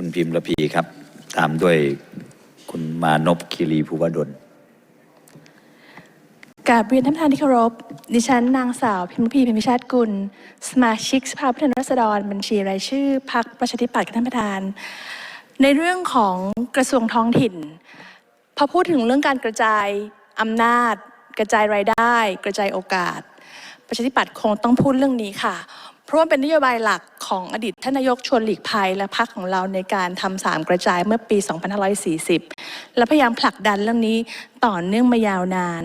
คุณพิมพ์ระพีครับ ตามด้วยคุณมานพคีรีภูวดลกาบเรียนท่านประธานที่เคารพ ดิฉันนางสาวพิมพ์พีพิมพิชาติกุล สมาชิกสภาผู้แทนราษฎร บัญชีรายชื่อพรรคประชาธิปัตย์กับท่านประธาน ในเรื่องของกระทรวงท้องถิ่น พอพูดถึงเรื่องการกระจายอำนาจ กระจายรายได้ กระจายโอกาส ประชาธิปัตย์คงต้องพูดเรื่องนี้ค่ะ เพราะว่าเป็นนโยบายหลัก ของอดีตท่านนายกชวนหลีกภัยและพรรคของเราในการทำสามกระจายเมื่อปี 2540 และพยายามผลักดันเรื่องนี้ต่อเนื่องมายาวนาน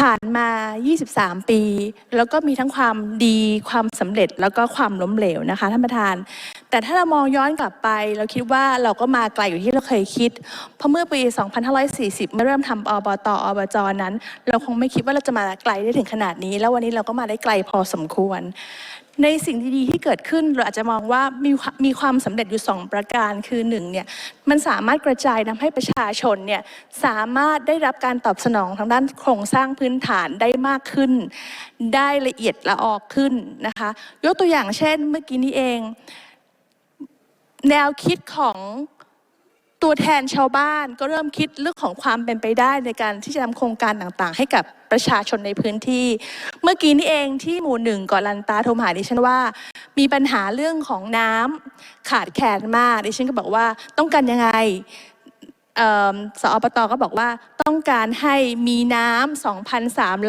ผ่านมา 23 ปี แล้วก็มีทั้งความดีความสำเร็จแล้วก็ความล้มเหลวนะคะท่านประธาน แต่ถ้าเรามองย้อนกลับไป เราคิดว่าเราก็มาไกลอยู่ที่เราเคยคิด เพราะเมื่อปี 2540 เมื่อเริ่มทำอบตอบจนั้น เราคงไม่คิดว่าเราจะมาไกลได้ถึงขนาดนี้ แล้ววันนี้เราก็มาได้ไกลพอสมควร ในสิ่งดีๆที่เกิดขึ้นเราอาจจะมองว่ามีมีความสำเร็จอยู่สองประการคือหนึ่งเนี่ยมันสามารถกระจายทำให้ประชาชนเนี่ยสามารถได้รับการตอบสนองทางด้านโครงสร้างพื้นฐานได้มากขึ้น ได้ละเอียดละออกขึ้นนะคะยกตัวอย่างเช่นเมื่อกี้นี้เอง แนวคิดของ ตัวแทนชาวบ้านก็เริ่มคิดเรื่องของความเป็นไปได้ในการที่จะทำโครงการต่างๆ ให้กับประชาชนในพื้นที่ เมื่อกี้นี้เองที่หมู่หนึ่งก่อลันตาโทรมหาดิฉันว่า มีปัญหาเรื่องของน้ำขาดแคลนมากดิฉันก็บอกว่าต้องการยังไงสอปตก็บอกว่าต้องการให้มีน้ำ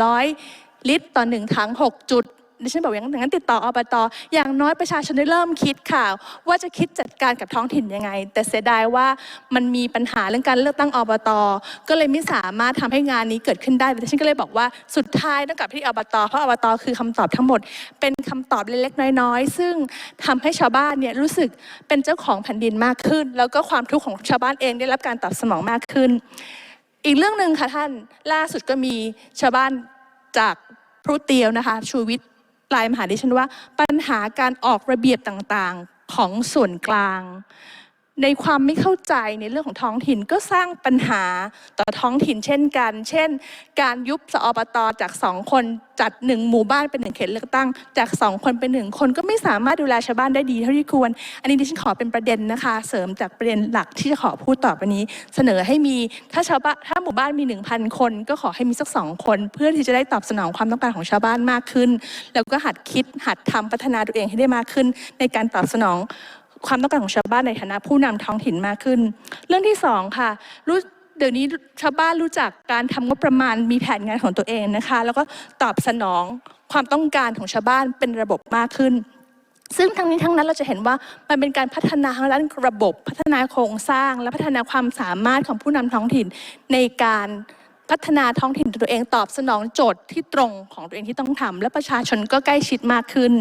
2,300 ลิตรต่อหนึ่งถัง6จุด ดิฉันบอกอย่างนั้นติดต่ออบตอย่างน้อยประชาชนได้เริ่มคิดค่ะ ว่าจะคิดจัดการกับท้องถิ่นยังไง แต่เสียดายว่ามันมีปัญหาเรื่องการเลือกตั้งอบต ก็เลยไม่สามารถทำให้งานนี้เกิดขึ้นได้ดิฉันก็เลยบอกว่าสุดท้ายต้องกลับที่อบต เพราะอบต คือคำตอบทั้งหมด เป็นคำตอบเล็กๆน้อยๆ ซึ่งทำให้ชาวบ้านเนี่ยรู้สึกเป็นเจ้าของแผ่นดินมากขึ้น แล้วก็ความทุกข์ของชาวบ้านเองได้รับการตอบสนองมากขึ้น อีกเรื่องหนึ่งค่ะท่านล่าสุดก็มีชาวบ้านจากพรุเตียวนะคะชูวิทย์ ลน์มาหาดิฉันว่า ปัญหาการออกระเบียบต่างๆของส่วนกลาง ในความไม่เข้าใจในเรื่องของท้องถิ่นก็สร้างปัญหาต่อท้องถิ่นเช่นกัน เช่น การยุบสอบตจากสองคนจัดหนึ่งหมู่บ้านเป็นหนึ่งเขตเลือกตั้ง จากสองคนเป็นหนึ่งคนก็ไม่สามารถดูแลชาวบ้านได้ดีเท่าที่ควร อันนี้ดิฉันขอเป็นประเด็นนะคะ เสริมจากประเด็นหลักที่จะขอพูดต่อไปนี้ เสนอให้มีถ้าชาวบ้านถ้าหมู่บ้านมีหนึ่งพันคน ก็ขอให้มีสักสองคน เพื่อที่จะได้ตอบสนองความต้องการของชาวบ้านมากขึ้น แล้วก็หัดคิดหัดทำพัฒนาตัวเองให้ได้มากขึ้น ในการตอบสนอง ความต้องการของชาวบ้านในฐานะผู้นำท้องถิ่นมากขึ้น เรื่องที่สองค่ะรู้เดี๋ยวนี้ชาวบ้านรู้จักการทำงบประมาณมีแผนงานของตัวเองนะคะ แล้วก็ตอบสนองความต้องการของชาวบ้านเป็นระบบมากขึ้น ซึ่งทั้งนี้ทั้งนั้นเราจะเห็นว่ามันเป็นการพัฒนาทางด้านระบบ พัฒนาโครงสร้าง และพัฒนาความสามารถของผู้นำท้องถิ่นในการ พัฒนาท้องถิ่นตัวเองตอบสนองโจทย์ที่ตรงของตัวเองที่ต้องทำและประชาชนก็ใกล้ชิดมากขึ้น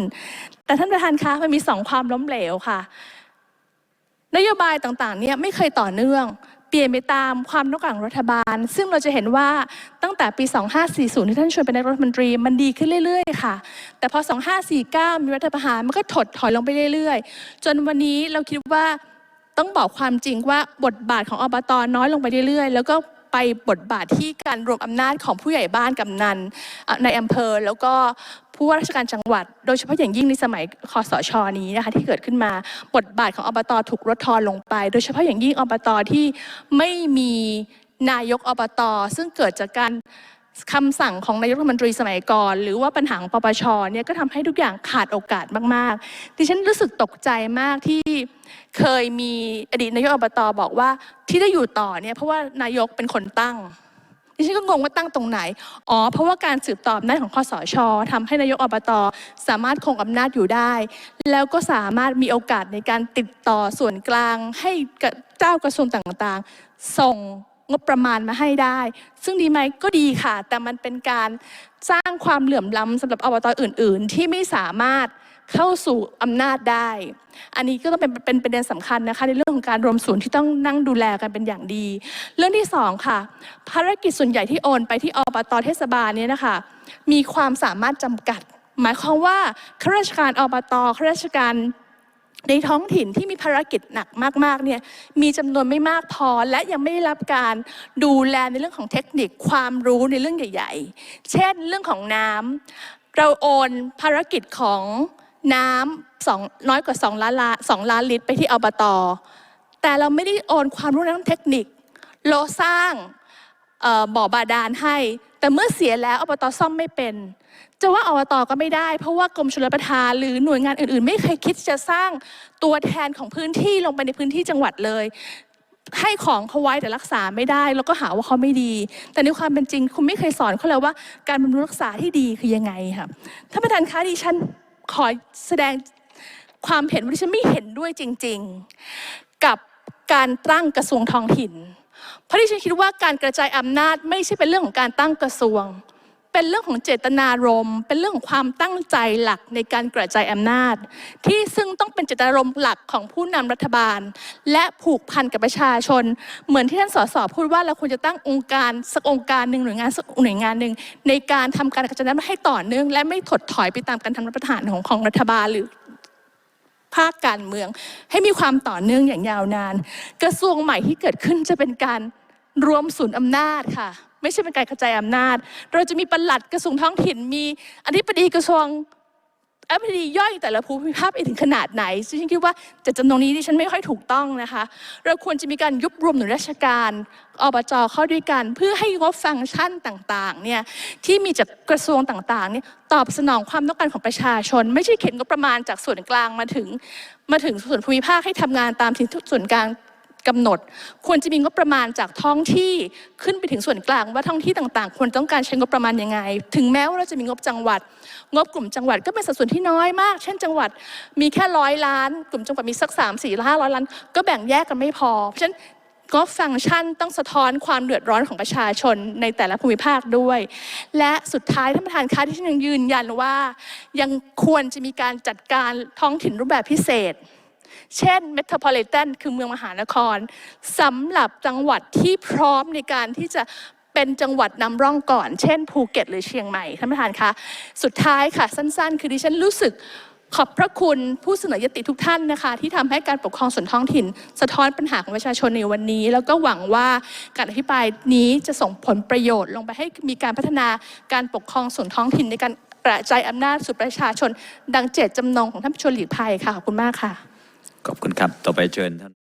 แต่ท่านประธานคะมันมีสองความล้มเหลวค่ะ นโยบายต่างๆเนี่ยไม่เคยต่อเนื่อง เปลี่ยนไปตามความต้องการรัฐบาล ซึ่งเราจะเห็นว่าตั้งแต่ปี 2540 ที่ท่านชวนเป็นนายรัฐมนตรีมันดีขึ้นเรื่อยๆ ค่ะ แต่พอ 2549 มีรัฐประหารมันก็ถดถอยลงไปเรื่อยๆ จนวันนี้เราคิดว่าต้องบอกความจริงว่าบทบาทของอบตน้อยลงไปเรื่อยๆ แล้วก็ ไปบทบาทที่การรวมอำนาจของผู้ใหญ่บ้านกำนันในอำเภอ แล้วก็ผู้ว่าราชการจังหวัด โดยเฉพาะอย่างยิ่งในสมัยคอสชนี้นะคะที่เกิดขึ้นมาบทบาทของอบตถูกลดทอนลงไป โดยเฉพาะอย่างยิ่งอบตที่ไม่มีนายกอบตซึ่งเกิดจากการ คำสั่งของนายกรัฐมนตรีสมัยก่อน หรือว่าปัญหาของปปชเนี่ยก็ทำให้ทุกอย่างขาดโอกาสมากๆ ดิฉันรู้สึกตกใจมากที่เคยมีอดีตนายกอบตบอกว่าที่ได้อยู่ต่อเนี่ยเพราะว่านายกเป็นคนตั้งดิฉันก็งงว่าตั้งตรงไหน อ๋อ เพราะว่าการสืบต่ออำนาจของคอสชทำให้นายกอบตสามารถคงอำนาจอยู่ได้ แล้วก็สามารถมีโอกาสในการติดต่อส่วนกลางให้เจ้ากระทรวงต่างๆ ส่ง งบประมาณมาให้ได้ ซึ่งดีไหมก็ดีค่ะ แต่มันเป็นการสร้างความเหลื่อมล้ำสำหรับอบตอื่น ๆ ที่ไม่สามารถเข้าสู่อำนาจได้ อันนี้ก็ต้องเป็นเป็นประเด็นสำคัญนะคะ ในเรื่องของการรวมศูนย์ที่ต้องนั่งดูแลกันเป็นอย่างดี เรื่องที่สองค่ะ ภารกิจส่วนใหญ่ที่โอนไปที่อบตเทศบาลเนี่ยนะคะ มีความสามารถจำกัด หมายความว่าข้าราชการอบตข้าราชการ ในท้องถิ่นที่มีภารกิจหนักมากๆเนี่ยมีจำนวนไม่มากพอ และยังไม่ได้รับการดูแลในเรื่องของเทคนิคความรู้ในเรื่องใหญ่ ๆ เช่นเรื่องของน้ำเราโอนภารกิจของน้ำสองน้อยกว่า2ล้านล้านสองล้านลิตรไปที่อบตแต่เราไม่ได้โอนความรู้ด้านเทคนิคเราสร้างบ่อบาดาลให้ แต่เมื่อเสียแล้วอบตซ่อมไม่เป็น จะว่าอบตก็ไม่ได้ เพราะว่ากรมชลประทานหรือหน่วยงานอื่น ๆ ไม่เคยคิดจะสร้างตัวแทนของพื้นที่ลงไปในพื้นที่จังหวัดเลยให้ของเขาไว้แต่รักษาไม่ได้ แล้วก็หาว่าเขาไม่ดี แต่ในความเป็นจริง คุณไม่เคยสอนเขาเลยว่าการบำรุงรักษาที่ดีคือยังไงค่ะท่านประธานคะดิฉันขอแสดงความเห็นว่าดิฉันไม่เห็นด้วยจริง ๆ กับการตั้งกระทรวงท้องถิ่น เพราะดิฉันคิดว่าการกระจายอำนาจไม่ใช่เป็นเรื่องของการตั้งกระทรวง เป็นเรื่องของเจตนารมณ์เป็นเรื่องของความตั้งใจหลักในการกระจายอำนาจ ที่ซึ่งต้องเป็นเจตนารมณ์หลักของผู้นำรัฐบาล และผูกพันกับประชาชน เหมือนที่ท่านสสพูดว่าเราควรจะตั้งองค์การสักองค์การหนึ่งหน่วยงานสักหน่วยงานหนึ่งในการทำการกระจายอำนาจให้ต่อเนื่อง และไม่ถดถอยไปตามการทำรัฐประหารของของรัฐบาลหรือภาคการเมือง ให้มีความต่อเนื่องอย่างยาวนาน กระทรวงใหม่ที่เกิดขึ้นจะเป็นการรวมศูนย์อำนาจค่ะ ไม่ใช่เป็นการกระจายอำนาจ เราจะมีปลัดกระทรวงท้องถิ่นมีอธิบดีกระทรวงอธิบดีย่อยแต่ละภูมิภาคไปถึงขนาดไหนซึ่งฉันคิดว่าจตจำนงนี้ที่ฉันไม่ค่อยถูกต้องนะคะ เราควรจะมีการยุบรวมหน่วยราชการอบจเข้าด้วยกัน เพื่อให้งบฟังก์ชันต่างๆเนี่ยที่มีจากกระทรวงต่างๆเนี่ยตอบสนองความต้องการของประชาชน ไม่ใช่เข็นงบประมาณจากส่วนกลางมาถึง มาถึงส่วนภูมิภาคให้ทำงานตามที่ส่วนกลาง กำหนด ควรจะมีงบประมาณจากท้องที่ขึ้นไปถึงส่วนกลางว่าท้องที่ต่างๆ ควรต้องการใช้งบประมาณยังไง ถึงแม้ว่าเราจะมีงบจังหวัด งบกลุ่มจังหวัดก็เป็นสัดส่วนที่น้อยมาก เช่น จังหวัดมีแค่ร้อยล้าน กลุ่มจังหวัดมีสักสามสี่ห้าร้อยล้าน ก็แบ่งแยกกันไม่พอ เพราะฉะนั้นงบฟังก์ชันต้องสะท้อนความเดือดร้อนของประชาชนในแต่ละภูมิภาคด้วย และสุดท้ายท่านประธานคะที่ฉันยังยืนยันว่า ยังควรจะมีการจัดการท้องถิ่นรูปแบบพิเศษ เช่นเมโทรโพลิแทนคือเมืองมหานครสำหรับจังหวัดที่พร้อมในการที่จะเป็นจังหวัดนำร่องก่อน เช่น ภูเก็ต หรือเชียงใหม่ท่านประธานคะสุดท้ายค่ะสั้นๆ คือดิฉันรู้สึกขอบพระคุณผู้เสนอยติทุกท่านนะคะ ที่ทำให้การปกครองส่วนท้องถิ่น สะท้อนปัญหาของประชาชนในวันนี้ แล้วก็หวังว่าการอภิปรายนี้จะส่งผลประโยชน์ลงไปให้มีการพัฒนาการปกครองส่วนท้องถิ่นในการกระจายอำนาจสู่ประชาชน ดังเจตจำนงของท่านผู้ชวนหลีกภัยค่ะขอบคุณมากค่ะ ขอบคุณครับต่อไปเชิญท่าน